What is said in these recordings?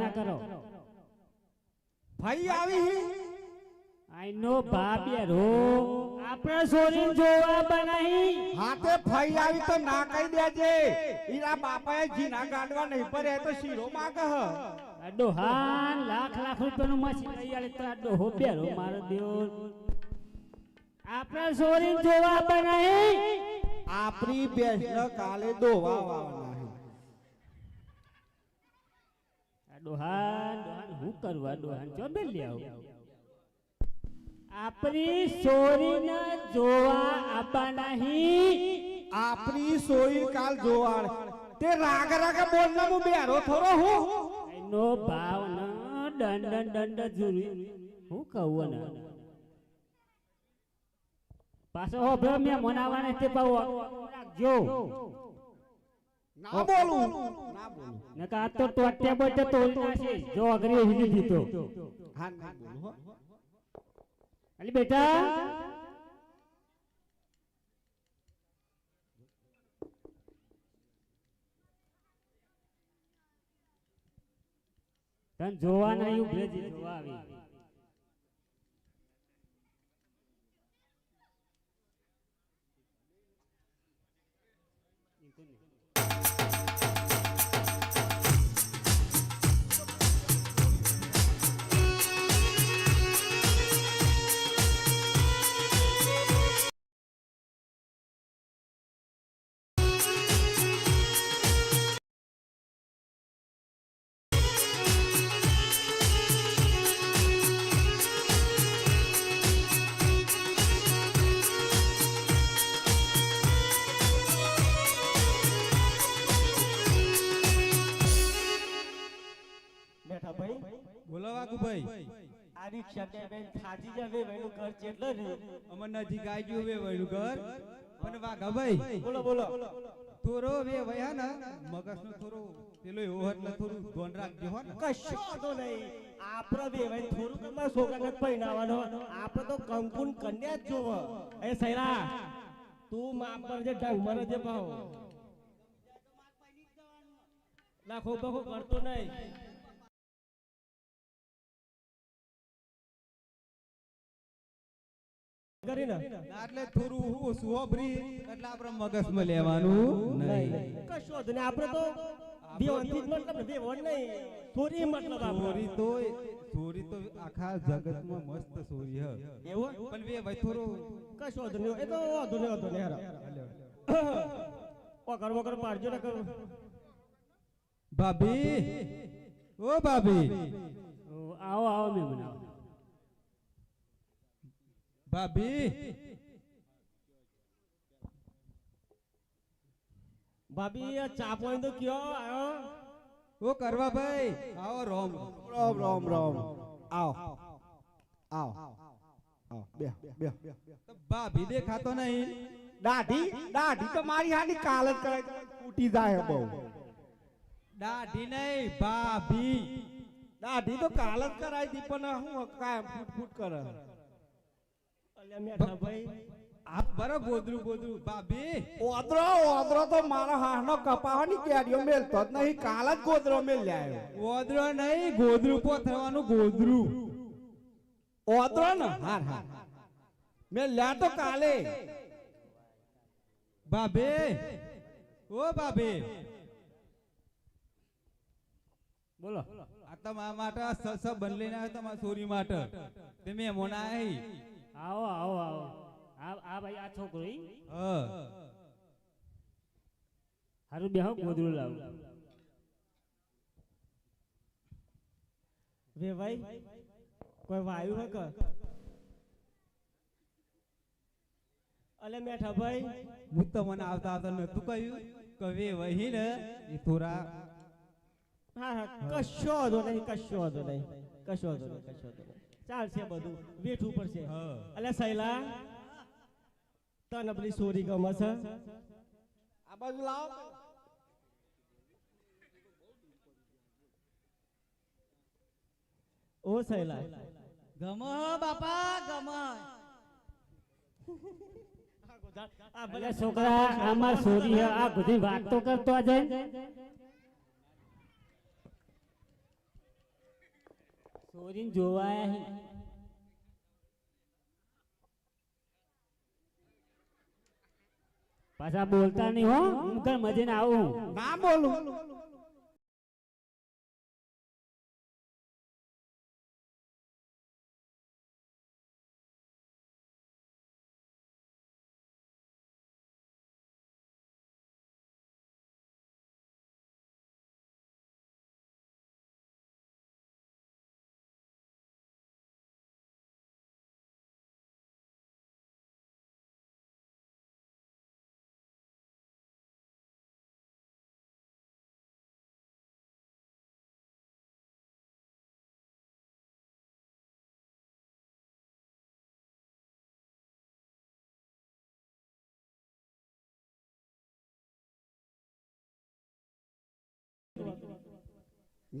ના કરો. ભાઈ આવી. આઈ નો ભાભી રો. આપણે સોરી જોવા બનાવી. હાથે ફઈ આવી તો ના કહી દેજે. ઈરા બાપાએ જીના ગાડવા નહીં પડે તો શીરો માગ હ. અડો હાન લાખ લાખ રૂપિયાનું મશીન લઈ આલે તો અડો હો બેરો મારો દેવ. આપણે સોરી જોવા બનાવી. આપણી બેસન કાલે દોવા વાવના અડો ડોહાન હું કરવા ડોહાન? ચો બે આવ. આપણી સોરીને જોવા આપા નહીં. આપણી સોઈ કાલ જોવાળ તે રાગ રાગ બોલના હું બેરો થોડો હું. એનો ભાવ ન દંડ દંડ જુરી હું કહું ને પાછો હો ભ્યો મેં મનાવાને તે પાવો રાખજો. ના બોલું. ના બોલું. ને કા તો ટોટ્યા બોટે તોલ નાશે જો અગરી હિલી દીધો. હા ના બોલું હો. અલી બેટા. તન જોવા નહીં ઉભરે જી જોવા આવી. બેઠા બોલો વાઘુભાઈ. આ રિક્ષા બે બેન થાજી જાવે વેનું ઘર ચેટલો ને. અમર નજીક આવી ગયું વે વળ્યું ઘર. પણ વાઘાભાઈ બોલો બોલો. થોરો વે વયા ને. મગજ નો થોરો પેલો ઓહર એટલે થોરું ધોન રાખજો હો ને. કશો તો નહીં. આપણે બે ભાઈ થોડું તમારા છોકરાને પહેરાવાનો. આપણે તો કંકુન કન્યા જ જોવો. એ સૈરા તું માપ પર જે ઢંગ મરે જે ભાવ. લાખો બખો કરતો નહીં. કરીને એટલે થોડું ઓછું હોભરી એટલે આપણે મગજમાં લેવાનું નહીં. કશો જ નહીં. આપણે તો દેવાથી જ મતલબ દેવણ નહીં. થોડી મતલબ સોરી તો સોરી તો આખા જગતમાં મસ્ત સોરી હ. એવું? પણ વે ભાઈ થોડો કશો જ નહીં. એ તો વાંધો નહીં વાંધો નહીં હેરો વગર વગર પાડજો ને કર. ભાભી. ઓ ભાભી. આવો આવો મેં બનાવો ભાભી ભાભી આ ચા પાણી તો કયો આવ્યો ઓ કરવા ભાઈ. આવો રોમ. રોમ રોમ રોમ. આવો. આવો. આવો. બે બે. ભાભી દેખાતો નહીં. દાઢી? દાઢી તો મારી હાની કાલ જ કરે ફૂટી જાય બહુ. દાઢી નહીં ભાભી. દાઢી તો કાલ જ કરાવી દી પણ હું કાયમ ફૂટ ફૂટ કરે? અલ્યા ભાઈ આ બરો ગોદરું ગોદરું ભાભી. ઓદરો ઓદરો તો મારા હાહનો કપાવાની કેરીઓ મેલતો જ નહીં કાલ જ ગોદરો મેલ આવ્યો ગોદરો નહીં ગોદરું પોથવાનું ગોદરું. ઓદરો ને? હાર હાર. મેં લ્યા તો કાલે. ભાભી ઓ ભાભી. બોલો. આ તમારા માટે આ સ સ આવ્યો તમારા સોરી માટે. તે મેં મોના આવો આવો આવો આ આ ભાઈ આ છોકરો? ઈ હારું બેહો ગોદરું લાવું. વે ભાઈ કોઈ વાયુ હે અલે મેઠા ભાઈ હું તો મને આવતા આવતા નતું કહ્યું કવે વહી ને એ થોડા હા હા કશો વાંધો નહીં કશો વાંધો નહીં કશો વાંધો નહીં કશો વાંધો નહીં. ચાલશે બધું. વેઠું પડશે. એટલે સૈલા તને પેલી સોરી ગમે છે? આ બાજુ લાવો. ઓ સૈલા. ગમ બાપા ગમ. આ બધા છોકરા આમાં સોરી આ બધી વાત તો કરતો આજે સોરીને જોવા આયા હી. પાછા બોલતા નહીં હો. હું કઈ મજે ને આવું. ના બોલું.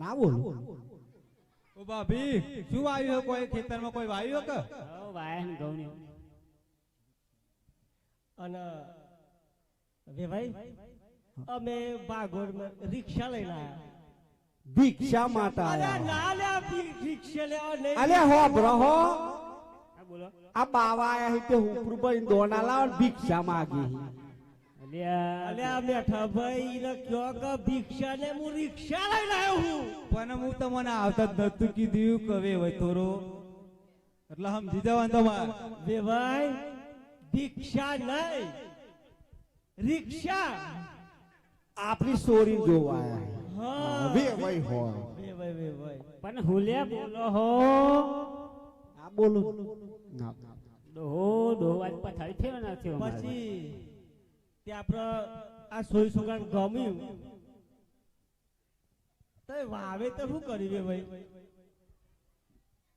ના બોલું ઓ ભાભી શું વાવ્યું હે કોઈ? ખેતરમાં કોઈ વાવ્યું હે કે હો વાયા ને ઘઉં. અને વેવાઈ અમે બાગોરમાં રિક્ષા લઈને આયા. ભિક્ષા માટે અરે આયા. ના લે અલે હો બ્રહો બોલો. આ બાવા આયા હી તે હુપરું ભાઈ દોના લાવ ને ભિક્ષા માગી. અલ્યા અલ્યા બેઠા ભાઈ ને કયો કે ભિક્ષા ને હું રિક્ષા આવ્યો હું પણ હું તમને આવતા જ નતું કીધું કવે હોય તોરો એટલે સમજી જવાનું બે ભાઈ ભિક્ષા નહીં રિક્ષા. આપણી સોરી જોવા આયા. વે ભાઈ હો વેવાઈ વેવાઈ પણ હુલ્યા બોલો હો. આ બોલું. ના. ડોહો ડોહો આજ પથારી થયો ના થયો પછી તે આપણે આ સોય સુગાન ગમ્યું તો વાવેતર શું કર્યું બે ભાઈ?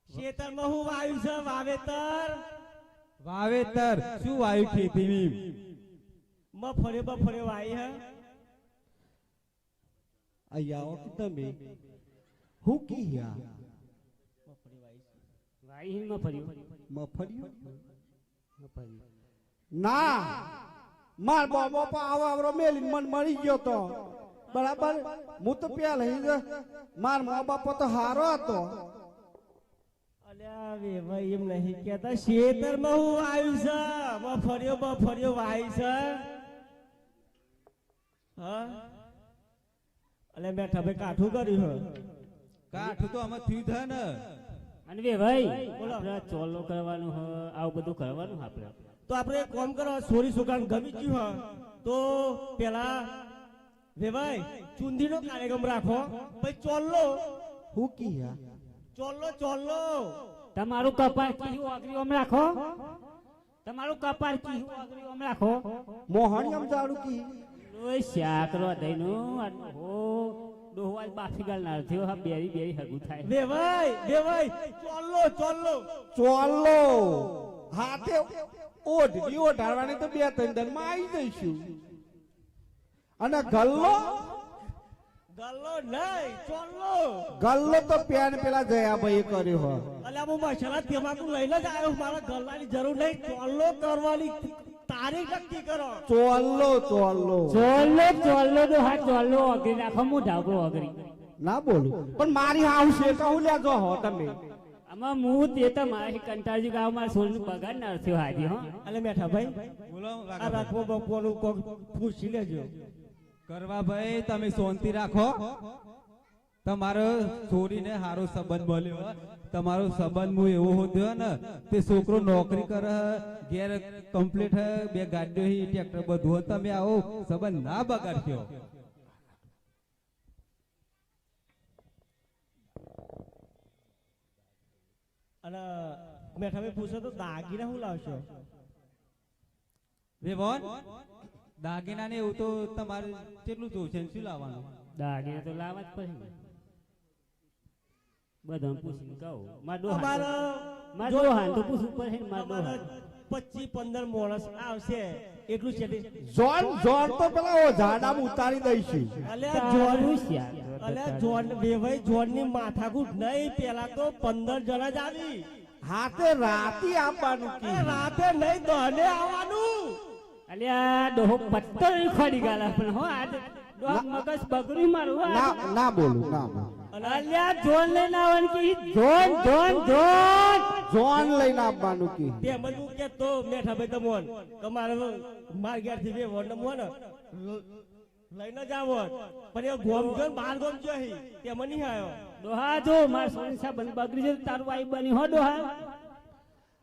ખેતરમાં હું વાવ્યું છે? વાવેતર. વાવેતર. શું વાવ્યું ખેતીમાં મફળે બફળે વાઈ હે. અહીંયા ઓકે કે તમે હું કીયા મફળી મફળિયું મફળિયું. ના. માર બાબા પા આવા આવરો મેલી મન મળી ગયો તો. બરાબર? હું તો પેલ હઈ માર મા બાપો તો હારો હતો. અલ્યા વે ભાઈ એમ નહીં શેતરમાં હું વાવ્યું છે. મફળીઓ ફર્યો વાઈ છે. હા? અલે મેં ઠબે કાઠું કર્યું હે કાઠું તો અમે થયું છે ને. અને ભાઈ બોલો. આપણે ચોલો કરવાનું હ આવું બધું કરવાનું આપણે. તો આપણે એક કામ કરો સોરી સુકાન ગમી ગયું હોય તો પેલા વેવાય ચુંદીનો કાર્યક્રમ રાખો. પછી ચોલ્લો. હું કીયા ચોલ્લો ચોલ્લો. તમારું કપાળ કીહું આગરી ઓમ રાખો? તમારું કપાળ કીહું આગરી ઓમ રાખો? મોહણી આમ જાડું કી? ઓય શાકરો દઈનો આ હો ડોહો આજ બાફી ગાલનાર થયો હા બેરી બેરી હગું થાય. વેવાય વેવાય ચોલ્લો ચોલ્લો. ચોલ્લો. હાથે ઓઢી ઓઢાડવાની તો બે ત્રણ દનમાં આવી જઈશું. અને ગલ્લો? ગલ્લો નહીં ચોલ્લો. ગલ્લો તો પેન પેલા જયાભાઈ કર્યો હો અલ્યા હું મસાલા તમાકુ લઈને જ આવ્યો મારા ગલ્લાની જરૂર નહીં. ચોલ્લો કરવાની તારીખ નક્કી કરો. ચોલ્લો ચોલ્લો. ચોલો ચોલો તો હા ચોલો અગરી નાખો હું ઢાબો અગરી ના બોલું. પણ મારી હાઉસ છે કહું લેજો હો તમે. આમાં હું તે તો મારી કંટાળજી ગાવ મારા સોલનું પગાર ના થયો હાજી હો. અલે મેઠા ભાઈ બોલો આ રાખો રાખવો કોક પૂછી લેજો. કરવા ભાઈ તમે શાંતિ રાખો. તમારો છોરીને સારો સંબંધ મળ્યો તમારો સંબંધ હું એવો હોદ્યો ને તે છોકરો નોકરી કરે ઘેર કમ્પ્લીટ હે બે ગાડીઓ હી ટ્રેક્ટર બધું હે. તમે આવો સંબંધ ના બગાડશો અને મેં તમે પૂછો તો દાગીના શું લાવશો? રે બોન દાગીના ને એવું તો તમારે કેટલું જોશે શું લાવવાનું? દાગીના તો લાવવા જ પછી બધા પૂછીને કહું. મારા મારા તો પૂછવું પડે ને મારા પચીસ પંદર માણસ આવશે. એટલું છે જોન જોન તો પેલા ઓ ઝાડામાં ઉતારી દઈશું. અલ્યા તારું જોન અલ્યા જોન વેવાઈ જોનની માથાકૂટ નહીં પેલા તો પંદર જણા જ આવી. હાથે રાતી આપવાનું અરે રાતે નહીં દહને આવવાનું. અલ્યા ડોહો પત્તર ફરી ગાલા પણ હો આજ. ડોહ મગજ બગડ્યું મારું ના ના બોલું ના બોલું. અલ્યા જોન લઈને આવવાનું કી જોન જોન જોન જોન લઈને આવવાનું કી. તે બધું કે તો મેઠા ભાઈ તમોન તમારે માર ઘેરથી બે વોટ નમો લઈને જ આવો. પણ એ ગોમ ગયો બાર ગોમ હી. તે મને નહીં આવ્યો. જો માર સોની સાહેબ બગડી જતું તારું આઈ બની હો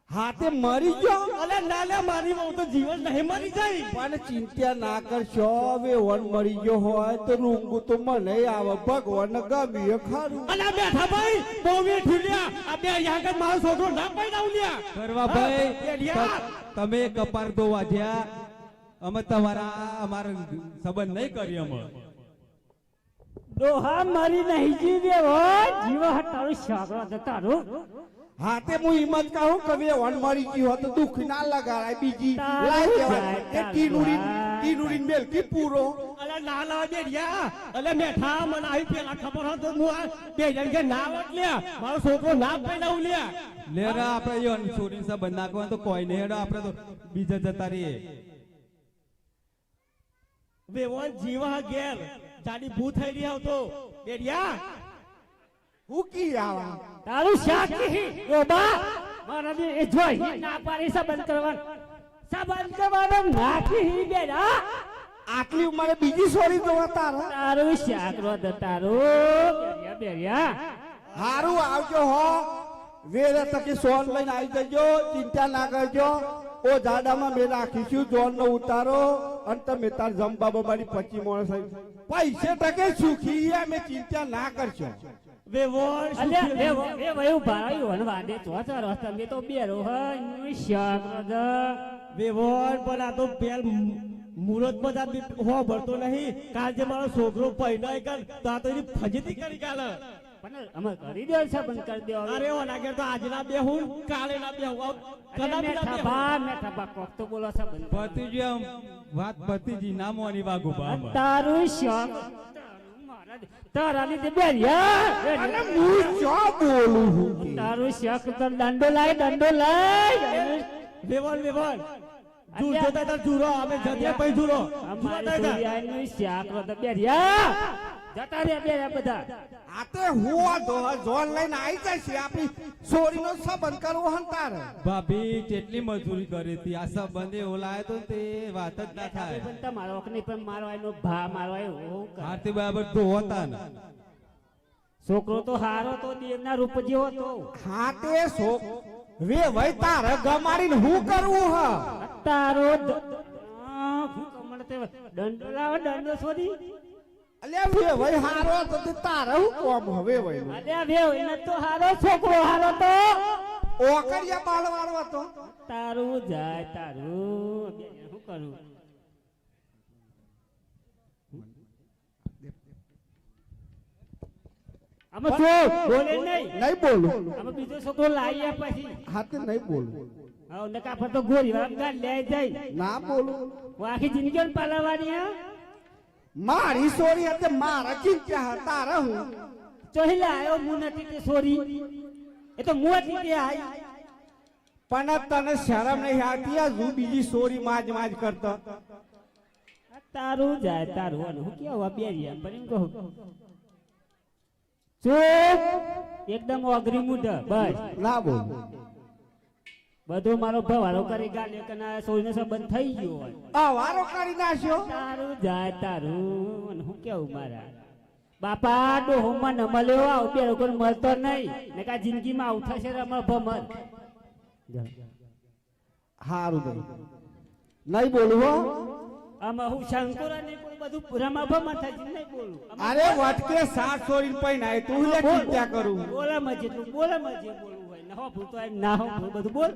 હાથે મરી ગયો. અલે ના લે મારી હું તો જીવન નહીં મરી જાય પણ ચિંતા ના કરશો હવે વન મરી ગયો હોય તો રૂંગું તો મને આવે ભગવાન ગમી ખારું. અલે બેઠા ભાઈ બોવી બેઠું લ્યા. આ બે યાગર મારો છોકરો ના પૈડાવ લ્યા. કરવા ભાઈ. ત- તમે કપાર તો વાજ્યા. અમે તમારા અમારો સંબંધ નહીં કરી અમે. ડોહા મરી નહીં જીવે હો જીવ તારું શાકરો હતો તારું તે હું હિંમત કહું કે વે વન મરી ગયું હોય તો દુઃખ ના લગાડાય. બીજી લાઈ દેવાય એ તારું ટીનુરી મેલ કી પૂરો. અલે ના ના બેડિયા અલે મેઠા મને આવી પેલા ખબર હતો હું આ બે જણ કે ના વટ લ્યા મારો છોકરો ના પૈડાવ લ્યા લેરા આપણે યો છોરીને સંબંધ નાખવાનો તો કોઈ નહીં હેડો આપણે તો બીજા જતા રહીએ. વેવન જીવા ગેર જાડી ભૂ થઈ રહ્યા આવતો. બેડિયા હું કી આવા? તારું શાક બા મારા બે એ જોઈ ના પાડી સંબંધ કરવાનું. સંબંધ કરવાનો નાખી બેડા આટલી ઉંમરે બીજી સોરી જોવા તારા? તારું શાકરો હતો તારું. બેરિયા બેરિયા. હારું આવજો હો. વેરે તકે સોન લઈને આવી જજો ચિંતા ના કરજો. ઓ જાડામાં મેં રાખીશું જોન નો ઉતારો. અને તમે તાર જમબા મારી પચી માણસ. પૈસે ટકે સુખી અમે ચિંતા ના કરશો. વેવન અલ્યા એ વયું ભાઈ વન વાદે તો ચારો તમે તો બેરો હોય એનું શાકરો હતો પણ આ તો પેલ મુરત બધા હો ભરતો નહીં કાલ જે મારો છોકરો પૈડાય કર તો તો એની ફજીતી કરી કાલ પણ અમે કરી દો સંબંધ કરી દો અરે ઓ લાગે તો આજના બે હું કાલે ના બે હું કદા બી ના કોક તો બોલો વાત પતિજી ના મોની વાગુ બા તારું શાક તારું ની બેરિયા અને હું શું બોલું છું તારું શક તો દંડો લાય દંડો લાય. વેવાલ વેવાલ જૂર જોતા તાર અમે જતા પૈ જૂરો અમારી દુનિયાનું શાક તો બેરિયા જતા રે બે બધા. હું તો જોન લઈને આવી જશે આપણી સોરીનો સંબંધ કરવો હંતાર ભાભી કેટલી મજૂરી કરી હતી? આ સંબંધે ઓલાય તો તે વાત જ ના થાય. પણ તમારો હક નહીં પણ મારો એનો ભા મારો એવો કરે. બરાબર તો હોતા ને. છોકરો તો હારો તો દેવના રૂપ જેવો તો હાતે સો વે વઈ તારે ગમાડીને હું કરવું હ? તારો આ, તે દંડો લાવો દંડો છોડી અલ્યા વે વઈ હારો તો તે હું કોમ હવે વઈ અલ્યા વેવ એને તો હારો છોકરો હારો તો. ઓકરિયા બાળવાળો હતો તારું જાય તારું. બે કરું? અમે શું? બોલે નહીં. નહીં બોલું. અમે બીજો છોકરો લાવીએ પછી. હાતે નહીં બોલું. હવે નકા પર તો ગોળી વાળા ગાળ લે જાય. ના બોલું. આખી જિંદગી પાલવાની હા? મારી સોરી હતી મારા ચિંતા તારે હું ચોહીલા આવ્યો હું નથી સોરી. એ તો મુવા ટીટી આઈ. પણ તને શરમ નહીં આવતી આ હું બીજી સોરી માજ માજ કરતો. તારું જાય તારું અને હું કેવા બેરિયા પણ એમ કહું. ચૂપ એકદમ અઘરી મુઢ બસ. ના બોલું બધો મારો વારો કરી ગાલે કે સોજનો સંબંધ થઈ ગયો હોય. વારો કરી નાખ્યો? તારું જાય તારું અને હું કેવું મારા? બાપા ડોહો મને મળ્યો આવું બે લોકો મળતો નહીં. ને કા જિંદગીમાં આવું થશે રમણ ભમર. હારું ભાઈ નહીં બોલું હો? આમાં હું શંકર નહીં બધું રમા ભમર થાય નહીં બોલું. અરે વાટકે સાત સોરી પૈનાય તું લે ચિંતા કરું? બોલા મજે તું બોલા મજે બોલવું ના હો ભૂતો હોય ના હો ભૂતો બધું બોલ.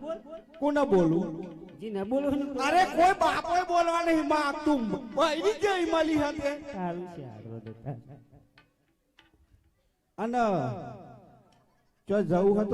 કોને બોલું? જી ના બોલું. અરે કોઈ બાપોય બોલવા નહીં માંગતું. બૈરી જઈ મળી હતી. સારું છે આગળ તો. અને જો જવું હતું